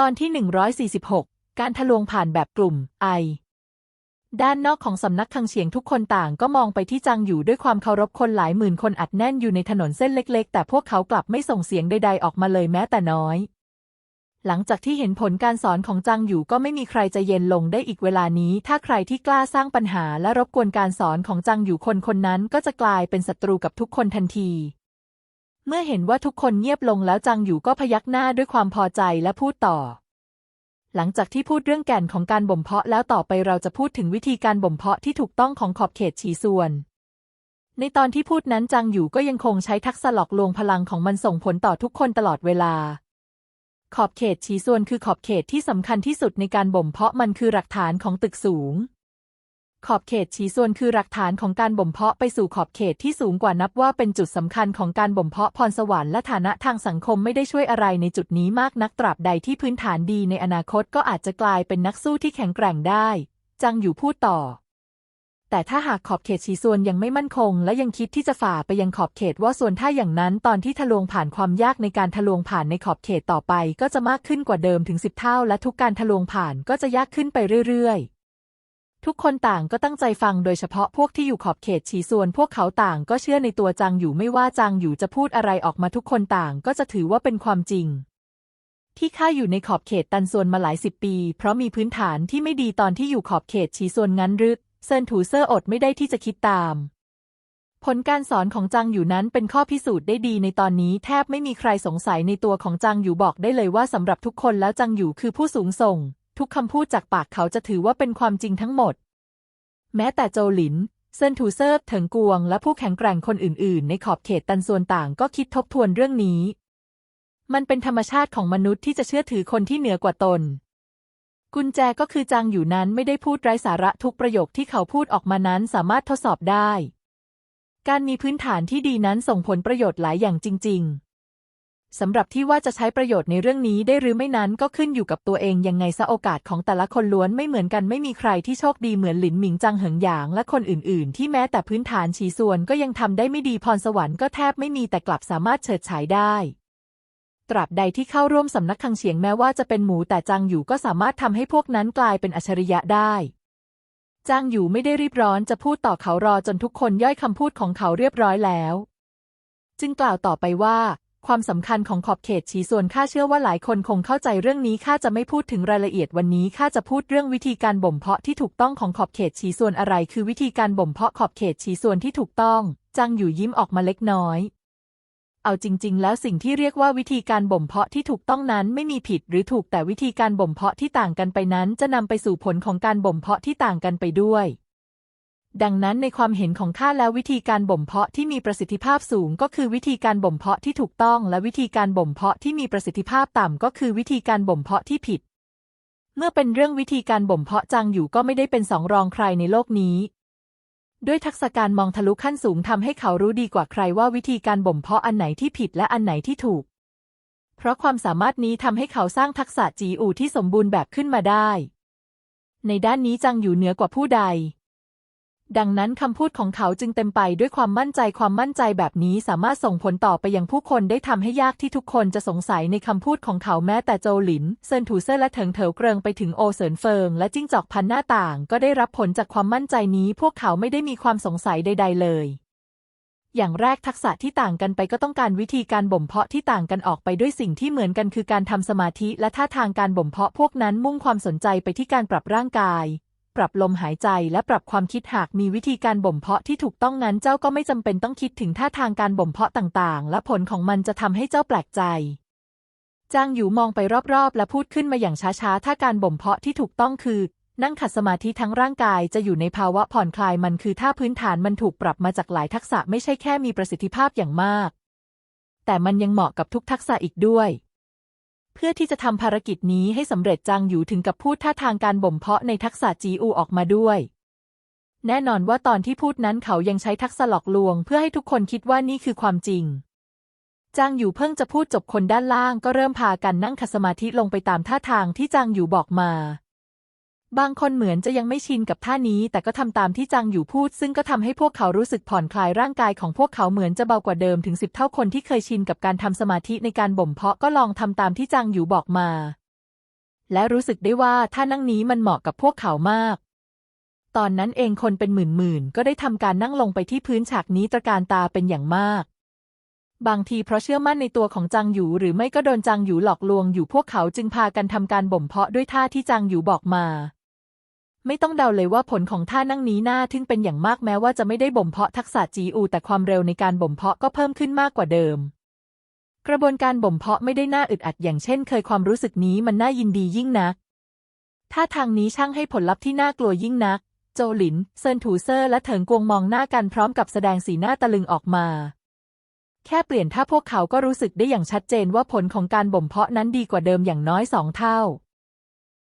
ตอนที่ 146 การทะลวงผ่านแบบกลุ่มไอ ด้านนอกของสำนักคังเฉียงทุกคนต่างก็มองไปที่จังอยู่ด้วยความเคารพคนหลายหมื่นคนอัดแน่นอยู่ในถนนเส้นเล็ก ๆ แต่พวกเขากลับไม่ส่งเสียงใดๆออกมาเลยแม้แต่น้อย หลังจากที่เห็นผลการสอนของจังอยู่ก็ไม่มีใครจะเย็นลงได้อีกเวลานี้ ถ้าใครที่กล้าสร้างปัญหาและรบกวนการสอนของจังอยู่คนคนนั้นก็จะกลายเป็นศัตรูกับทุกคนทันที เมื่อเห็นว่าทุกคนเงียบลงแล้วจังอยู่ก็พยักหน้าด้วยความพอใจและพูดต่อ หลังจากที่พูดเรื่องแก่นของการบ่มเพาะแล้วต่อไปเราจะพูดถึงวิธีการบ่มเพาะที่ถูกต้องของขอบเขตฉีส่วน ในตอนที่พูดนั้นจังอยู่ก็ยังคงใช้ทักษะหลอกลวงพลังของมันส่งผลต่อทุกคนตลอดเวลา ขอบเขตฉีส่วนคือขอบเขตที่สำคัญที่สุดในการบ่มเพาะมันคือหลักฐานของตึกสูง ขอบเขตฉีส่วนคือหลักฐานของการบ่มเพาะไปสู่ขอบเขตที่สูงกว่านับว่าเป็นจุดสำคัญของการบ่มเพาะพรสวรรค์และฐานะทางสังคมไม่ได้ช่วยอะไรในจุดนี้มากนักตราบใดที่พื้นฐานดีในอนาคตก็อาจจะกลายเป็นนักสู้ที่แข็งแกร่งได้ จังอยู่พูดต่อ แต่ถ้าหากขอบเขตฉีส่วนยังไม่มั่นคง และยังคิดที่จะฝ่าไปยังขอบเขตว่าส่วนถ้าอย่างนั้นตอนที่ทะลวงผ่านความยากในการทะลวงผ่านในขอบเขตต่อไป ก็จะมากขึ้นกว่าเดิมถึงสิบเท่า และทุกการทะลวงผ่านก็จะยากขึ้นไปเรื่อยๆ ทุกคนต่างก็ตั้งใจฟังโดยเฉพาะพวกที่อยู่ขอบเขตฉีส่วน พวกเขาต่างก็เชื่อในตัวจางอยู่ไม่ว่าจางอยู่จะพูดอะไรออกมาทุกคนต่างก็จะถือว่าเป็นความจริง ที่ข้าอยู่ในขอบเขตตันส่วนมาหลายสิบปี เพราะมีพื้นฐานที่ไม่ดีตอนที่อยู่ขอบเขตฉีส่วนงั้นหรือเซินถูเซอร์อดไม่ได้ที่จะคิดตาม ผลการสอนของจางอยู่นั้นเป็นข้อพิสูจน์ได้ดีในตอนนี้แทบไม่มีใครสงสัยในตัวของจางอยู่บอกได้เลยว่าสำหรับทุกคนแล้วจางอยู่คือผู้สูงส่ง ทุกคำพูดจากปากเขาจะถือว่าเป็นความจริงทั้งหมด แม้แต่โจหลิน เซินถูเซอร์เถิงกวง และผู้แข็งแกร่งคนอื่น ๆ ในขอบเขตตันส่วนต่างก็คิดทบทวนเรื่องนี้ มันเป็นธรรมชาติของมนุษย์ที่จะเชื่อถือคนที่เหนือกว่าตน กุญแจก็คือจางอยู่นั้นไม่ได้พูดไร้สาระทุกประโยคที่เขาพูดออกมานั้นสามารถทดสอบได้ การมีพื้นฐานที่ดีนั้นส่งผลประโยชน์หลายอย่างจริง ๆ สำหรับที่ว่าจะใช้ประโยชน์ในเรื่องนี้ได้หรือไม่นั้นก็ขึ้นอยู่กับตัวเองยังไงซะโอกาสของแต่ละคนล้วนไม่เหมือนกันไม่มีใครที่โชคดีเหมือนหลินหมิงจังเหิงหยาง และคนอื่นๆ ที่แม้แต่พื้นฐานฉีส่วนก็ยังทำได้ไม่ดีพรสวรรค์ก็แทบไม่มีแต่กลับสามารถเฉิดฉายได้ตราบใดที่เข้าร่วมสำนักคังเฉียงแม้ว่าจะเป็นหมูแต่จางอยู่ก็สามารถทำให้พวกนั้นกลายเป็นอัจฉริยะได้จางอยู่ไม่ได้รีบร้อนจะพูดต่อเขารอจนทุกคนย่อยคำพูดของเขาเรียบร้อยแล้ว จึงกล่าวต่อไปว่า ความสำคัญของขอบเขตฉีส่วนข้าเชื่อว่าหลายคนคงเข้าใจเรื่องนี้ข้าจะไม่พูดถึงรายละเอียดวันนี้ข้าจะพูดเรื่องวิธีการบ่มเพาะที่ถูกต้องของขอบเขตฉีส่วนอะไร คือวิธีการบ่มเพาะขอบเขตฉีส่วนที่ถูกต้องจางอยู่ยิ้มออกมาเล็กน้อย เอาจริง ๆ แล้วสิ่งที่เรียกว่าวิธีการบ่มเพาะที่ถูกต้องนั้นไม่มีผิดหรือถูกแต่วิธีการบ่มเพาะที่ต่างกันไปนั้น จะนำไปสู่ผลของการบ่มเพาะที่ต่างกันไปด้วย ดังนั้นในความเห็นของข้าแล้ววิธีการบ่มเพาะที่มีประสิทธิภาพสูง ก็คือวิธีการบ่มเพาะที่ถูกต้อง และวิธีการบ่มเพาะที่มีประสิทธิภาพต่ำก็คือวิธีการบ่มเพาะที่ผิด เมื่อเป็นเรื่องวิธีการบ่มเพาะจางอยู่ก็ไม่ได้เป็นสองรองใครในโลกนี้ ด้วยทักษะการมองทะลุขั้นสูงทำให้เขารู้ดีกว่าใครว่าวิธีการบ่มเพาะอันไหนที่ผิดและอันไหนที่ถูก เพราะความสามารถนี้ทำให้เขาสร้างทักษะจีอูที่สมบูรณ์แบบขึ้นมาได้ ในด้านนี้จังอยู่เหนือกว่าผู้ใด ดังนั้นคำพูดของเขาจึงเต็มไปด้วยความมั่นใจความมั่นใจแบบนี้สามารถส่งผลต่อไปยังผู้คนได้ทำให้ยากที่ทุกคนจะสงสัยในคำพูดของเขาแม้แต่โจหลิน เซินถูเซอร์และเถิงเถวเกริงไปถึงโอเสินเฟิง และจิ้งจอกพันหน้าต่าง ก็ได้รับผลจากความมั่นใจนี้ พวกเขาไม่ได้มีความสงสัยใด ๆ เลยอย่างแรกทักษะที่ต่างกันไปก็ต้องการวิธีการบ่มเพาะที่ต่างกันออกไปด้วยสิ่งที่เหมือนกันคือการทำสมาธิและท่าทางการบ่มเพาะพวกนั้นมุ่งความสนใจไปที่การปรับร่างกาย ปรับลมหายใจและปรับความคิดหากมีวิธีการบ่มเพาะที่ถูกต้องนั้นเจ้าก็ไม่จำเป็นต้องคิดถึงท่าทางการบ่มเพาะต่างๆ และผลของมันจะทำให้เจ้าแปลกใจจางอยู่มองไปรอบๆ และพูดขึ้นมาอย่างช้าๆ ถ้าการบ่มเพาะที่ถูกต้องคือ นั่งขัดสมาธิทั้งร่างกายจะอยู่ในภาวะผ่อนคลายมันคือท่าพื้นฐานมันถูกปรับมาจากหลายทักษะไม่ใช่แค่มีประสิทธิภาพอย่างมาก แต่มันยังเหมาะกับทุกทักษะอีกด้วย พื่อที่จะทำภารกิจนี้ให้สำเร็จจางอยู่ถึงกับพูดท่าทางการบ่มเพาะในทักษะจีอูออกมาด้วย แน่นอนว่าตอนที่พูดนั้นเขายังใช้ทักษะหลอกลวง เพื่อให้ทุกคนคิดว่านี่คือความจริงจางอยู่เพิ่งจะพูดจบคนด้านล่างก็เริ่มพากันนั่งขัดสมาธิลงไปตามท่าทางที่จางอยู่บอกมา บางคนเหมือนจะยังไม่ชินกับท่านี้ แต่ก็ทำตามที่จางอยู่พูด ซึ่งก็ทำให้พวกเขารู้สึกผ่อนคลายร่างกายของพวกเขาเหมือนจะเบากว่าเดิมถึงสิบเท่าคนที่เคยชินกับการทำสมาธิในการบ่มเพาะก็ลองทำตามที่จางอยู่บอกมา และรู้สึกได้ว่าท่านั่งนี้มันเหมาะกับพวกเขามาก ตอนนั้นเองคนเป็นหมื่นๆก็ได้ทำการนั่งลงไปที่พื้นฉากนี้ตระการตาเป็นอย่างมากบางทีเพราะเชื่อมั่นในตัวของจางหยูหรือไม่ก็โดนจางหยูหลอกลวงอยู่พวกเขาจึงพากันทำการบ่มเพาะด้วยท่าที่จางหยูบอกมา ไม่ต้องเดาเลยว่าผลของท่านั่งนี้น่าทึ่งเป็นอย่างมากแม้ว่าจะไม่ได้บ่มเพาะทักษะจีอูแต่ความเร็วในการบ่มเพาะก็เพิ่มขึ้นมากกว่าเดิม กระบวนการบ่มเพาะไม่ได้น่าอึดอัดอย่างเช่น เคยความรู้สึกนี้มันน่ายินดียิ่งนักท่าทางนี้ช่างให้ผลลัพธ์ที่น่ากลัวยิ่งนัก โจหลิน เซินถูเซอร์ และเถิงกวงมองหน้ากันพร้อมกับแสดงสีหน้าตะลึงออกมา แค่เปลี่ยนท่าพวกเขาก็รู้สึกได้อย่างชัดเจนว่าผลของการบ่มเพาะนั้นดีกว่าเดิมอย่างน้อยสองเท่า